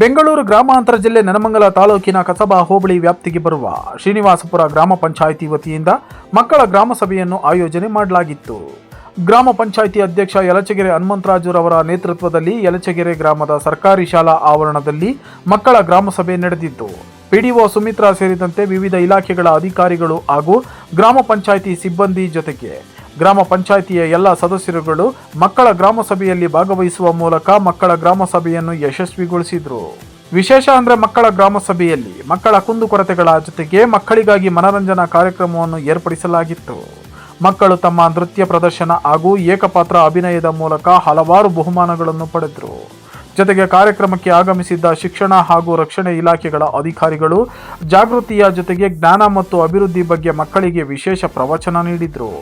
ಬೆಂಗಳೂರು ಗ್ರಾಮಾಂತರ ಜಿಲ್ಲೆ ನೆನಮಂಗಲ ತಾಲೂಕಿನ ಕಸಬಾ ಹೋಬಳಿ ವ್ಯಾಪ್ತಿಗೆ ಬರುವ ಶ್ರೀನಿವಾಸಪುರ ಗ್ರಾಮ ಪಂಚಾಯಿತಿ ವತಿಯಿಂದ ಮಕ್ಕಳ ಗ್ರಾಮ ಸಭೆಯನ್ನು ಆಯೋಜನೆ ಮಾಡಲಾಗಿತ್ತು. ಗ್ರಾಮ ಪಂಚಾಯಿತಿ ಅಧ್ಯಕ್ಷ ಯಲಚಗೆರೆ ಹನುಮಂತರಾಜುರವರ ನೇತೃತ್ವದಲ್ಲಿ ಯಲಚಗೆರೆ ಗ್ರಾಮದ ಸರ್ಕಾರಿ ಶಾಲಾ ಆವರಣದಲ್ಲಿ ಮಕ್ಕಳ ಗ್ರಾಮ ಸಭೆ ನಡೆದಿತ್ತು. ಪಿಡಿಒ ಸುಮಿತ್ರಾ ಸೇರಿದಂತೆ ವಿವಿಧ ಇಲಾಖೆಗಳ ಅಧಿಕಾರಿಗಳು ಹಾಗೂ ಗ್ರಾಮ ಪಂಚಾಯಿತಿ ಸಿಬ್ಬಂದಿ ಜೊತೆಗೆ ಗ್ರಾಮ ಪಂಚಾಯಿತಿಯ ಎಲ್ಲ ಸದಸ್ಯರುಗಳು ಮಕ್ಕಳ ಗ್ರಾಮ ಸಭೆಯಲ್ಲಿ ಭಾಗವಹಿಸುವ ಮೂಲಕ ಮಕ್ಕಳ ಗ್ರಾಮ ಸಭೆಯನ್ನು ಯಶಸ್ವಿಗೊಳಿಸಿದ್ರು. ವಿಶೇಷ ಅಂದ್ರೆ ಮಕ್ಕಳ ಗ್ರಾಮ ಸಭೆಯಲ್ಲಿ ಮಕ್ಕಳ ಕುಂದುಕೊರತೆಗಳ ಜೊತೆಗೆ ಮಕ್ಕಳಿಗಾಗಿ ಮನರಂಜನಾ ಕಾರ್ಯಕ್ರಮವನ್ನು ಏರ್ಪಡಿಸಲಾಗಿತ್ತು. ಮಕ್ಕಳು ತಮ್ಮ ನೃತ್ಯ ಪ್ರದರ್ಶನ ಹಾಗೂ ಏಕಪಾತ್ರ ಅಭಿನಯದ ಮೂಲಕ ಹಲವಾರು ಬಹುಮಾನಗಳನ್ನು ಪಡೆದರು. ಜೊತೆಗೆ ಕಾರ್ಯಕ್ರಮಕ್ಕೆ ಆಗಮಿಸಿದ್ದ ಶಿಕ್ಷಣ ಹಾಗೂ ರಕ್ಷಣೆ ಇಲಾಖೆಗಳ ಅಧಿಕಾರಿಗಳು ಜಾಗೃತಿಯ ಜೊತೆಗೆ ಜ್ಞಾನ ಮತ್ತು ಅಭಿವೃದ್ಧಿ ಬಗ್ಗೆ ಮಕ್ಕಳಿಗೆ ವಿಶೇಷ ಪ್ರವಚನ ನೀಡಿದರು.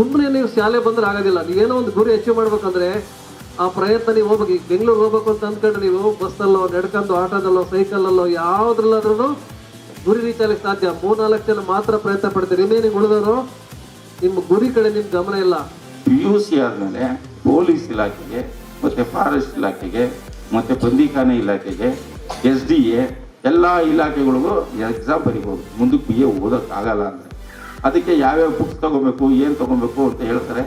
ಸುಮ್ಮನೆ ನೀವು ಶಾಲೆ ಬಂದ್ರೆ ಆಗೋದಿಲ್ಲ. ಏನೋ ಒಂದು ಗುರಿ ಅಚೀವ್ ಮಾಡ್ಬೇಕಂದ್ರೆ ಆ ಪ್ರಯತ್ನ ನೀವು ಹೋಗ್ಬೇಕು. ಈಗ ಬೆಂಗಳೂರು ಹೋಗ್ಬೇಕು ಅಂತ ಅಂದ್ಕೊಂಡ್ರೆ ನೀವು ಬಸ್ಸಲ್ಲೋ ನಡ್ಕೊಂಡು, ಆಟೋದಲ್ಲೋ, ಸೈಕಲಲ್ಲೋ ಯಾವ್ದ್ರಲ್ಲಾದ್ರೂ ಗುರಿ ರೀಚ್ ಸಾಧ್ಯ. ಮೂರ್ನಾಲ್ಕು ಜನ ಮಾತ್ರ ಪ್ರಯತ್ನ ಪಡ್ತೀರಿ. ರಿಮೈನಿಂಗ್ ಉಳಿದವರು ನಿಮ್ಮ ಗುರಿ ಕಡೆ ನಿಮ್ಮ ಗಮನ ಇಲ್ಲ. ಪಿ ಯು ಸಿ ಆದಮೇಲೆ ಪೊಲೀಸ್ ಇಲಾಖೆಗೆ, ಮತ್ತು ಫಾರೆಸ್ಟ್ ಇಲಾಖೆಗೆ, ಮತ್ತು ಬಂದಿಖಾನೆ ಇಲಾಖೆಗೆ ಎಸ್ ಡಿ ಎ ಎಲ್ಲ ಇಲಾಖೆಗಳಿಗೂ ಎಕ್ಸಾಮ್ ಬರಿಬೋದು. ಮುಂದಕ್ಕೆ ಬಿ ಎ ಓದೋಕ್ಕಾಗಲ್ಲ ಅಂದರೆ. ಅದಕ್ಕೆ ಯಾವ್ಯಾವ ಬುಕ್ಸ್ ತಗೋಬೇಕು, ಏನು ತೊಗೊಬೇಕು ಅಂತ ಹೇಳ್ತಾರೆ.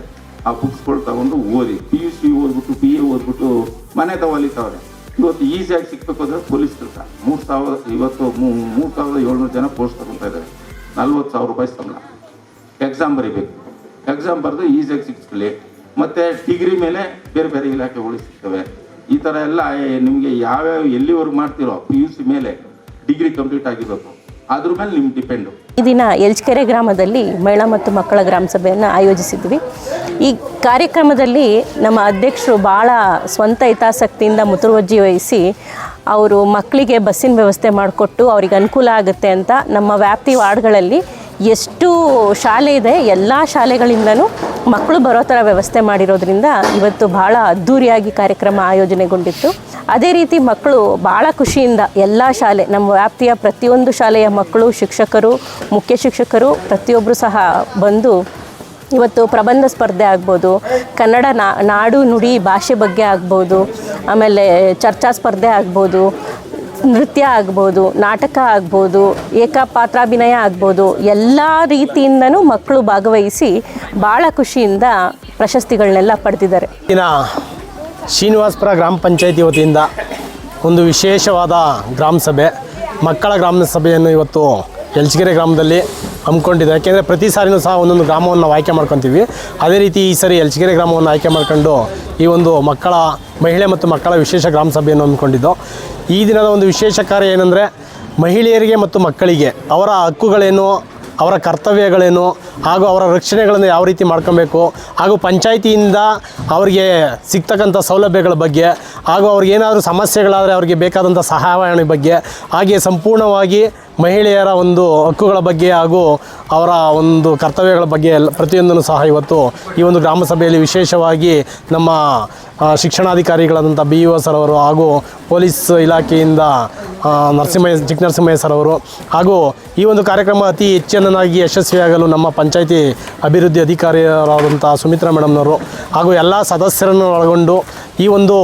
ಆ ಬುಕ್ಸ್ಗಳು ತಗೊಂಡು ಓದಿ ಪಿ ಯು ಸಿ ಓದ್ಬಿಟ್ಟು ಪಿ ಎ ಓದ್ಬಿಟ್ಟು ಮನೆ ತಗೊಲಿತ್ತವ್ರೆ ಇವತ್ತು ಈಸಿಯಾಗಿ ಸಿಕ್ಬೇಕು ಅಂದರೆ ಪೊಲೀಸ್ ಕೆಲಸ ಮೂರು ಸಾವಿರ, ಇವತ್ತು ಮೂರು ಸಾವಿರದ ಏಳ್ನೂರು ಜನ ಪೋಸ್ಟ್ ತಗೊತಾ ಇದ್ದಾರೆ. ನಲ್ವತ್ತು ಸಾವಿರ ರೂಪಾಯಿ ಸಂಬಳ. ಎಕ್ಸಾಮ್ ಬರೀಬೇಕು. ಎಕ್ಸಾಮ್ ಬರೆದು ಈಸಿಯಾಗಿ ಸಿಕ್ಸ್ಕೊಳ್ಳಿ ಮತ್ತು ಡಿಗ್ರಿ ಮೇಲೆ ಬೇರೆ ಬೇರೆ ಇಲಾಖೆಗಳು ಸಿಗ್ತವೆ. ಈ ಥರ ಎಲ್ಲ ನಿಮಗೆ ಯಾವ್ಯಾವ ಎಲ್ಲಿವರೆಗೂ ಮಾಡ್ತಿರೋ ಪಿ ಯು ಸಿ ಮೇಲೆ ಡಿಗ್ರಿ ಕಂಪ್ಲೀಟ್ ಆಗಿರಬೇಕು. ಅದ್ರ ಮೇಲೆ ನಿಮ್ಗೆ ಡಿಪೆಂಡು ಈ ದಿನ ಎಲ್ಚಕೆರೆ ಗ್ರಾಮದಲ್ಲಿ ಮಹಿಳಾ ಮತ್ತು ಮಕ್ಕಳ ಗ್ರಾಮ ಸಭೆಯನ್ನು ಆಯೋಜಿಸಿದ್ವಿ. ಈ ಕಾರ್ಯಕ್ರಮದಲ್ಲಿ ನಮ್ಮ ಅಧ್ಯಕ್ಷರು ಭಾಳ ಸ್ವಂತ ಹಿತಾಸಕ್ತಿಯಿಂದ ಮುತುವರ್ಜಿ ವಹಿಸಿ ಅವರು ಮಕ್ಕಳಿಗೆ ಬಸ್ಸಿನ ವ್ಯವಸ್ಥೆ ಮಾಡಿಕೊಟ್ಟು ಅವ್ರಿಗೆ ಅನುಕೂಲ ಆಗುತ್ತೆ ಅಂತ ನಮ್ಮ ವ್ಯಾಪ್ತಿ ವಾರ್ಡ್ಗಳಲ್ಲಿ ಎಷ್ಟು ಶಾಲೆ ಇದೆ, ಎಲ್ಲ ಶಾಲೆಗಳಿಂದನೂ ಮಕ್ಕಳು ಬರೋ ಥರ ವ್ಯವಸ್ಥೆ ಮಾಡಿರೋದ್ರಿಂದ ಇವತ್ತು ಭಾಳ ಅದ್ಧೂರಿಯಾಗಿ ಕಾರ್ಯಕ್ರಮ ಆಯೋಜನೆಗೊಂಡಿತ್ತು. ಅದೇ ರೀತಿ ಮಕ್ಕಳು ಭಾಳ ಖುಷಿಯಿಂದ ಎಲ್ಲ ಶಾಲೆ, ನಮ್ಮ ವ್ಯಾಪ್ತಿಯ ಪ್ರತಿಯೊಂದು ಶಾಲೆಯ ಮಕ್ಕಳು, ಶಿಕ್ಷಕರು, ಮುಖ್ಯ ಶಿಕ್ಷಕರು ಪ್ರತಿಯೊಬ್ಬರು ಸಹ ಬಂದು ಇವತ್ತು ಪ್ರಬಂಧ ಸ್ಪರ್ಧೆ ಆಗ್ಬೋದು, ಕನ್ನಡ ನಾಡು ನುಡಿ ಭಾಷೆ ಬಗ್ಗೆ ಆಗ್ಬೋದು, ಆಮೇಲೆ ಚರ್ಚಾ ಸ್ಪರ್ಧೆ ಆಗ್ಬೋದು ನೃತ್ಯ ಆಗ್ಬೋದು, ನಾಟಕ ಆಗ್ಬೋದು, ಏಕಪಾತ್ರಾಭಿನಯ ಆಗ್ಬೋದು, ಎಲ್ಲ ರೀತಿಯಿಂದನೂ ಮಕ್ಕಳು ಭಾಗವಹಿಸಿ ಭಾಳ ಖುಷಿಯಿಂದ ಪ್ರಶಸ್ತಿಗಳನ್ನೆಲ್ಲ ಪಡೆದಿದ್ದಾರೆ ಇನ್ನು ಶ್ರೀನಿವಾಸಪುರ ಗ್ರಾಮ ಪಂಚಾಯತಿ ವತಿಯಿಂದ ಒಂದು ವಿಶೇಷವಾದ ಗ್ರಾಮ ಸಭೆ, ಮಕ್ಕಳ ಗ್ರಾಮ ಸಭೆಯನ್ನು ಇವತ್ತು ಯಲ್ಚಗೆರೆ ಗ್ರಾಮದಲ್ಲಿ ಹಮ್ಮಿಕೊಂಡಿದೆ. ಯಾಕೆಂದರೆ ಪ್ರತಿ ಸಾರಿನೂ ಸಹ ಒಂದೊಂದು ಗ್ರಾಮವನ್ನು ನಾವು ಆಯ್ಕೆ ಮಾಡ್ಕೊತೀವಿ. ಅದೇ ರೀತಿ ಈ ಸರಿ ಯಲ್ಚಿಗೆರೆ ಗ್ರಾಮವನ್ನು ಆಯ್ಕೆ ಮಾಡ್ಕೊಂಡು ಈ ಒಂದು ಮಕ್ಕಳ, ಮಹಿಳೆ ಮತ್ತು ಮಕ್ಕಳ ವಿಶೇಷ ಗ್ರಾಮ ಸಭೆಯನ್ನು ಹಮ್ಮಿಕೊಂಡಿದ್ದು. ಈ ದಿನದ ಒಂದು ವಿಶೇಷ ಕಾರ್ಯ ಏನಂದರೆ, ಮಹಿಳೆಯರಿಗೆ ಮತ್ತು ಮಕ್ಕಳಿಗೆ ಅವರ ಹಕ್ಕುಗಳೇನು, ಅವರ ಕರ್ತವ್ಯಗಳೇನು, ಹಾಗೂ ಅವರ ರಕ್ಷಣೆಗಳನ್ನು ಯಾವ ರೀತಿ ಮಾಡ್ಕೊಬೇಕು, ಹಾಗೂ ಪಂಚಾಯಿತಿಯಿಂದ ಅವರಿಗೆ ಸಿಗ್ತಕ್ಕಂಥ ಸೌಲಭ್ಯಗಳ ಬಗ್ಗೆ, ಹಾಗೂ ಅವ್ರಿಗೇನಾದರೂ ಸಮಸ್ಯೆಗಳಾದರೆ ಅವರಿಗೆ ಬೇಕಾದಂಥ ಸಹಾಯವಾಣಿ ಬಗ್ಗೆ, ಹಾಗೆ ಸಂಪೂರ್ಣವಾಗಿ ಮಹಿಳೆಯರ ಒಂದು ಹಕ್ಕುಗಳ ಬಗ್ಗೆ ಹಾಗೂ ಅವರ ಒಂದು ಕರ್ತವ್ಯಗಳ ಬಗ್ಗೆ ಎಲ್ಲ ಪ್ರತಿಯೊಂದನ್ನು ಸಹ ಇವತ್ತು ಈ ಒಂದು ಗ್ರಾಮ ಸಭೆಯಲ್ಲಿ ವಿಶೇಷವಾಗಿ ನಮ್ಮ ಶಿಕ್ಷಣಾಧಿಕಾರಿಗಳಾದಂಥ ಬಿ ಒ ಸರ್ ಅವರು ಹಾಗೂ ಪೊಲೀಸ್ ಇಲಾಖೆಯಿಂದ ನರಸಿಂಹಯ್ಯ ಚಿಕ್ಕ ನರಸಿಂಹಯ್ಯ ಸರ್ ಅವರು ಹಾಗೂ ಈ ಒಂದು ಕಾರ್ಯಕ್ರಮ ಅತಿ ಹೆಚ್ಚಿನದಾಗಿ ಯಶಸ್ವಿಯಾಗಲು ನಮ್ಮ ಪಂಚಾಯಿತಿ ಅಭಿವೃದ್ಧಿ ಅಧಿಕಾರಿಯರಾದಂಥ ಸುಮಿತ್ರಾ ಮೇಡಮ್ನವರು ಹಾಗೂ ಎಲ್ಲ ಸದಸ್ಯರನ್ನು ಒಳಗೊಂಡು ಈ ಒಂದು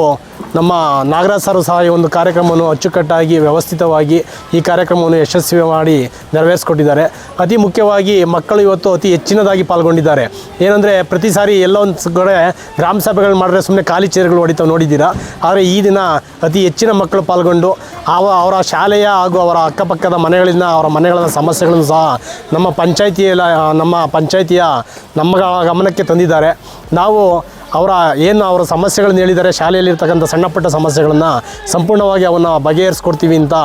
ನಮ್ಮ ನಾಗರಾಜ್ ಸರ್ ಸಹ ಈ ಒಂದು ಕಾರ್ಯಕ್ರಮವನ್ನು ಅಚ್ಚುಕಟ್ಟಾಗಿ ವ್ಯವಸ್ಥಿತವಾಗಿ ಈ ಕಾರ್ಯಕ್ರಮವನ್ನು ಯಶಸ್ವಿ ಮಾಡಿ ನೆರವೇರಿಸ್ಕೊಟ್ಟಿದ್ದಾರೆ. ಅತಿ ಮುಖ್ಯವಾಗಿ ಮಕ್ಕಳು ಇವತ್ತು ಅತಿ ಹೆಚ್ಚಿನದಾಗಿ ಪಾಲ್ಗೊಂಡಿದ್ದಾರೆ. ಏನಂದರೆ ಪ್ರತಿ ಸಾರಿ ಎಲ್ಲ ಒಂದು ಕಡೆ ಗ್ರಾಮ ಸಭೆಗಳು ಮಾಡಿದ್ರೆ ಸುಮ್ಮನೆ ಖಾಲಿ ಚೇರ್ಗಳು ಹೊಡಿತಾವೆ ನೋಡಿದ್ದೀರಾ? ಆದರೆ ಈ ದಿನ ಅತಿ ಹೆಚ್ಚಿನ ಮಕ್ಕಳು ಪಾಲ್ಗೊಂಡು ಅವ ಅವರ ಶಾಲೆಯ ಹಾಗೂ ಅವರ ಅಕ್ಕಪಕ್ಕದ ಮನೆಗಳಿಂದ ಅವರ ಮನೆಗಳ ಸಮಸ್ಯೆಗಳನ್ನು ಸಹ ನಮ್ಮ ಪಂಚಾಯಿತಿಯ ನಮ್ಮ ಪಂಚಾಯಿತಿಯ ನಮ್ಮ ಗಮನಕ್ಕೆ ತಂದಿದ್ದಾರೆ. ನಾವು ಅವರ ಏನು ಅವರ ಸಮಸ್ಯೆಗಳನ್ನು ಹೇಳಿದ್ದಾರೆ, ಶಾಲೆಯಲ್ಲಿರ್ತಕ್ಕಂಥ ಸಣ್ಣ ಪುಟ್ಟ ಸಮಸ್ಯೆಗಳನ್ನು ಸಂಪೂರ್ಣವಾಗಿ ಅವನ್ನು ಬಗೆಹರಿಸ್ಕೊಡ್ತೀವಿ ಅಂತ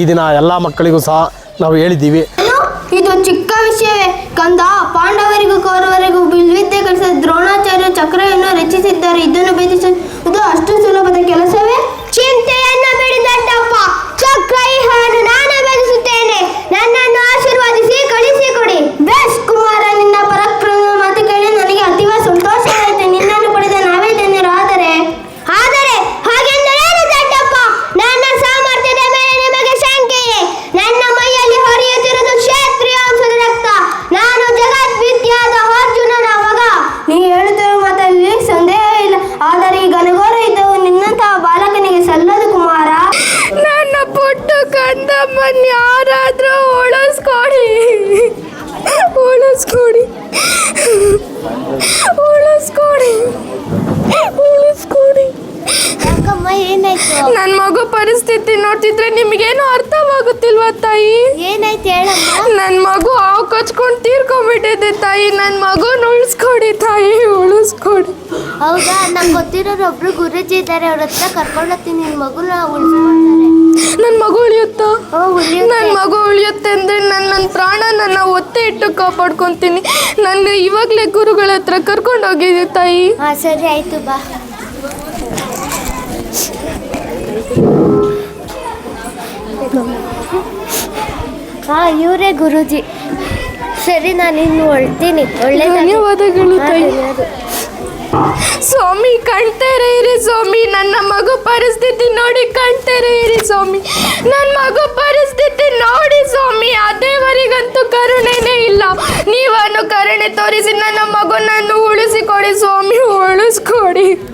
ಈ ದಿನ ಎಲ್ಲ ಮಕ್ಕಳಿಗೂ ಸಹ ನಾವು ಹೇಳಿದ್ದೀವಿ. ಇದು ಚಿಕ್ಕ ವಿಷಯವೇ ಕಂದ. ನೋಡ್ತಿದ್ರೆ ನಿಮಗೇನು ಅರ್ಥವಾಗುತ್ತಿಲ್ವಾ ತಾಯಿ? ಏನಾಯ್ತು ಹೇಳಮ್ಮ? ನನ್ನ ಮಗು ಹಾವು ಕಚ್ಕೊಂಡು ತೀರ್ಕೊಂಡ್ಬಿಟ್ಟಿದೆ ತಾಯಿ. ನನ್ನ ಮಗುನ ಉಳಿಸ್ಕೊಡಿ ತಾಯಿ ಉಳಿಸ್ಕೊಡಿ. ಹೌದಾ? ನಂಗೆ ಗೊತ್ತಿರೋರು ಒಬ್ರು ಗುರುಜಿ ಇದ್ದಾರೆ ಅವ್ರ ಹತ್ರ ಕರ್ಕೊಂಡು ಹೋಗ್ತೀನಿ ನಿನ್ ಮಗುನ ಉಳಿಸ್ಕೊಡ್ತಾರೆ. ನನ್ನ ಮಗು ಉಳಿಯುತ್ತಾ? ಓ ಉಳಿಯುತ್ತೆ. ನನ್ನ ಮಗು ಉಳಿಯುತ್ತೆ ಅಂದ್ರೆ ನಾನು ನನ್ನ ಪ್ರಾಣ ನನ್ನ ಒತ್ತೆ ಇಟ್ಟು ಕಾಪಾಡ್ಕೊಂತೀನಿ. ನನ್ನ ಇವಾಗಲೇ ಗುರುಗಳ ಹತ್ರ ಕರ್ಕೊಂಡು ಹೋಗಿದ್ದೆ ತಾಯಿ. ಹಾ ಸರಿ ಆಯ್ತು ಬಾ. ಹಾ ಇವರೇ ಗುರುಜಿ. ಸರಿ ನಾನು ಇನ್ನು ಹೊಳ್ತೀನಿ ಒಳ್ಳೆ ಧನ್ಯವಾದಗಳು ತಾಯಿ. ಸ್ವಾಮಿ ಕಾಣ್ತಾರೆ ಇರಿ ಸ್ವಾಮಿ. ನನ್ನ ಮಗು ಪರಿಸ್ಥಿತಿ ನೋಡಿ ಕಾಣ್ತಾರೆ ಇರಿ ಸ್ವಾಮಿ. ನನ್ನ ಮಗು ಪರಿಸ್ಥಿತಿ ನೋಡಿ ಸ್ವಾಮಿ. ಆ ದೇವರಿಗಂತೂ ಕರುಣೆನೇ ಇಲ್ಲ. ನೀವನ್ನು ಕರುಣೆ ತೋರಿಸಿ ನನ್ನ ಮಗುನನ್ನು ಉಳಿಸಿಕೊಡಿ ಸ್ವಾಮಿ. ಉಳಿಸ್ಕೊಡಿ.